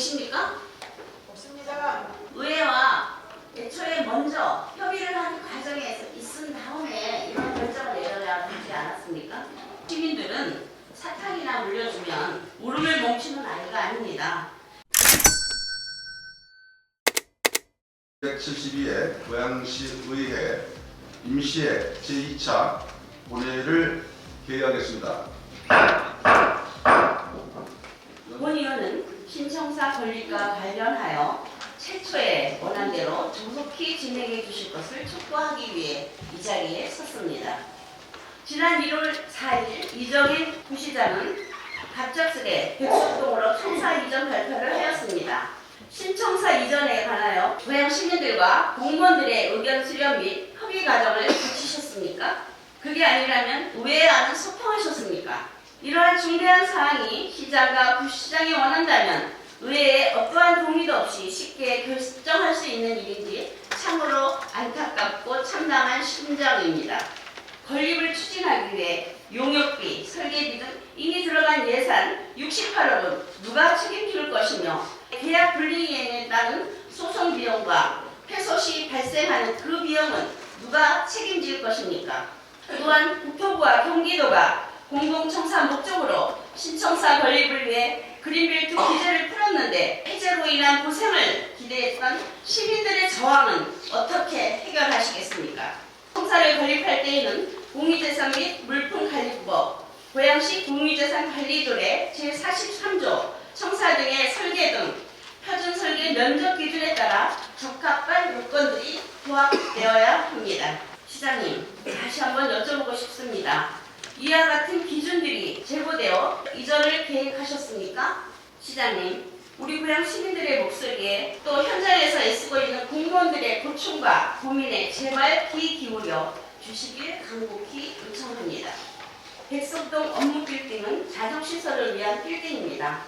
계십니까? 없습니다. 의회와 애초에 먼저 협의를 하는 과정에 있은 다음에 이런 결정을 내려야 하지 않았습니까? 시민들은 사탕이나 물려주면 울음을 멈추는 아이가 아닙니다. 172회 고양시 의회 임시회 제2차 본회의를 개의하겠습니다. 본 의원은 건립과 관련하여 최초의 원안대로 조속히 진행해 주실 것을 촉구하기 위해 이 자리에 섰습니다. 지난 1월 4일 이정인 부시장은 갑작스레 백석동으로 청사 이전 발표를 하였습니다. 신청사 이전에 관하여 고향 시민들과 공무원들의 의견 수렴 및 협의 과정을 거치셨습니까? 그게 아니라면 왜안 소통하셨습니까? 이러한 중대한 사항이 시장과 부시장이 원한다면 의회에 어떠한 동의도 없이 쉽게 결정할 수 있는 일인지 참으로 안타깝고 참담한 심정입니다. 건립을 추진하기 위해 용역비, 설계비 등 이미 들어간 예산 68억은 누가 책임질 것이며 계약 불이행에 따른 소송 비용과 폐소 시 발생하는 그 비용은 누가 책임질 것입니까? 또한 국토부와 경기도가 공공청사 목적으로 신청사 건립을 위해 그린벨트 규제를 풀었는데 해제로 인한 고생을 기대했던 시민들의 저항은 어떻게 해결하시겠습니까? 청사를 건립할 때에는 공유재산 및 물품관리법, 고양시 공유재산관리조례 제43조, 청사 등의 설계 등 표준 설계 면적 기준에 따라 적합한 요건들이 부합되어야 합니다. 시장님, 다시 한번 여쭤보고 싶습니다. 이와 같은 기준들이 제고되어 이전을 계획하셨습니까? 시장님, 우리 고향 시민들의 목소리에 또 현장에서 애쓰고 있는 공무원들의 고충과 고민에 제발 귀 기울여 주시길 간곡히 요청합니다. 백석동 업무 빌딩은 자동시설을 위한 빌딩입니다.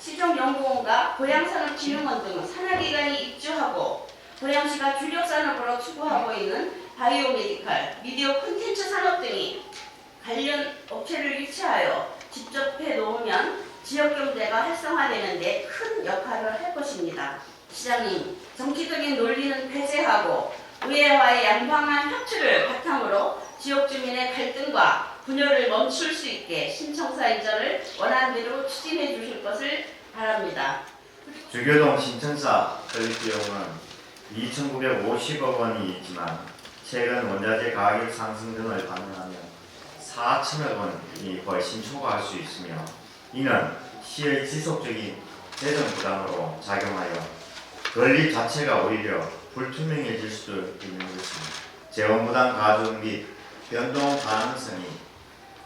시종연구원과 고양산업진흥원 등 산하기관이 입주하고 고양시가 주력 산업으로 추구하고 있는 바이오메디칼, 미디어 콘텐츠 산업 등이 관련 업체를 유치하여 직접 해 놓으면 지역 경제가 활성화되는데 큰 역할을 할 것입니다. 시장님, 정치적인 논리는 배제하고 의회와의 양방한 협치를 바탕으로 지역 주민의 갈등과 분열을 멈출 수 있게 신청사 이전을 원안대로 추진해 주실 것을 바랍니다. 주교동 신천사 건립 비용은 2,950억 원이 있지만 최근 원자재 가격 상승 등을 반영하면 4천억 원이 훨씬 초과할 수 있으며 이는 시의 지속적인 재정 부담으로 작용하여 건립 자체가 오히려 불투명해질 수도 있는 것입니다. 재원 부담 가중 및 변동 가능성이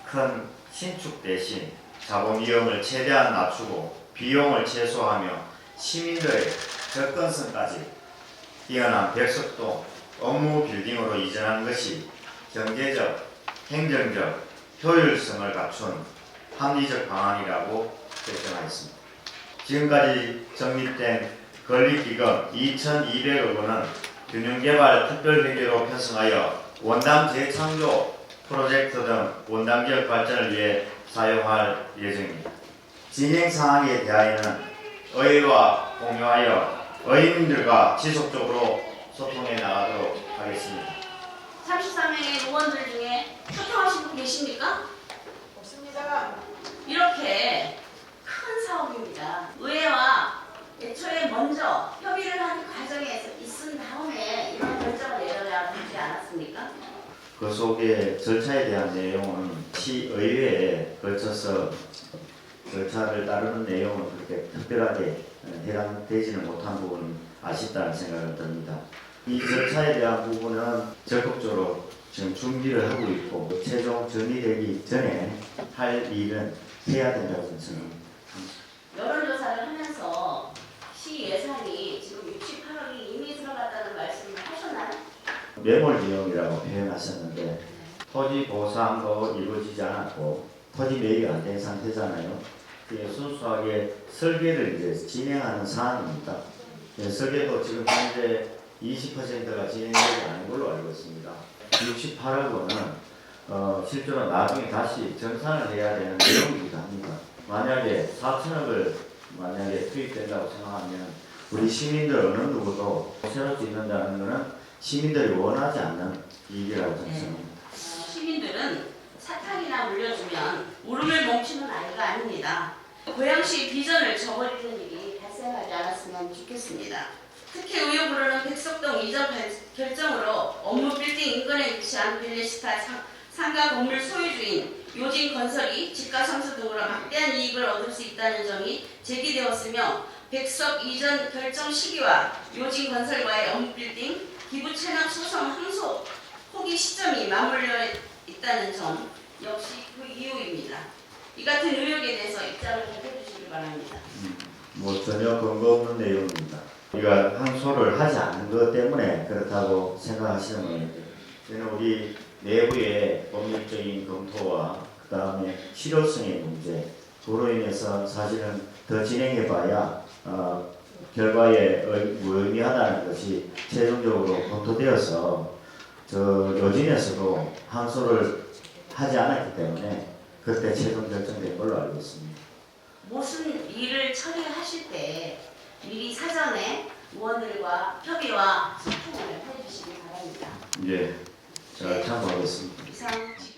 큰 신축 대신 자본 위험을 최대한 낮추고 비용을 최소화하며 시민들의 접근성까지 뛰어난 백석동 업무 빌딩으로 이전하는 것이 경제적, 행정적 효율성을 갖춘 합리적 방안이라고 결정하였습니다. 지금까지 정립된 건립기금 2,200억 원은 균형개발 특별회계로 편성하여 원당 재창조 프로젝트 등 원당 지역 발전을 위해 사용할 예정입니다. 진행 사항에 대하여는 의회와 공유하여 의민들과 지속적으로 소통해 나가도록 하겠습니다. 33명의 의원들 중에 계십니까? 없습니다. 이렇게 큰 사업입니다. 의회와 애초에 먼저 협의를 하는 과정에 있은 다음에 이런 결정을 내려야 하지 않았습니까? 그 속에 절차에 대한 내용은 시의회에 걸쳐서 절차를 따르는 내용은 그렇게 특별하게 해당되지는 못한 부분은 아쉽다는 생각을 듭니다. 이 절차에 대한 부분은 적극적으로 지금 준비를 하고 있고 최종 정리되기 전에 할 일은 해야 된다고 저는 여론조사를 하면서 시 예산이 지금 68억이 이미 들어갔다는 말씀을 하셨나요? 매몰 비용이라고 표현하셨는데 토지 보상도 이루어지지 않았고 토지 매입이 안 된 상태잖아요. 그게 순수하게 설계를 이제 진행하는 사안입니다. 예, 설계도 지금 현재 20%가 진행되지 않은 걸로 알고 있습니다. 68억 원은 어, 실제로 나중에 다시 정산을 해야 되는 내용이기도 합니다. 만약에 4천억을 만약에 투입될 된다고 생각하면 우리 시민들 어느 누구도 새로 짓는다는 것은 시민들이 원하지 않는 저는 네. 생각합니다. 시민들은 사탕이나 물려주면 울음을 멈추는 아이가 아닙니다. 고양시 비전을 저버리는 일이 발생하지 않았으면 좋겠습니다. 특히 의혹으로는 백석동 이전 발- 결정으로 업무 빌딩 인근에 위치한 상- 상가 건물 소유주인 요진 건설이 집가 상수 등으로 막대한 이익을 얻을 수 있다는 점이 제기되었으며 백석 이전 결정 시기와 요진 건설과의 업무 빌딩 기부 체납 소송 항소 포기 시점이 맞물려 있다는 점 역시 그 이유입니다. 이 같은 의혹에 대해서 입장을 밝혀 주시기 바랍니다. 뭐 전혀 근거 없는 내용입니다. 우리가 항소를 하지 않은 것 때문에 그렇다고 생각하시는 겁니다. 저는 우리 내부의 법률적인 검토와 그 다음에 실효성의 문제 그로 인해서 사실은 더 진행해봐야 어, 결과에 의- 무의미하다는 것이 최종적으로 검토되어서 저 요진에서도 항소를 하지 않았기 때문에 그때 최종 결정된 걸로 알고 있습니다. 무슨 일을 처리하실 때 미리 사전에 의원들과 협의와 소통을 해주시기 바랍니다. 예, 제가 네. 참고하겠습니다. 이상.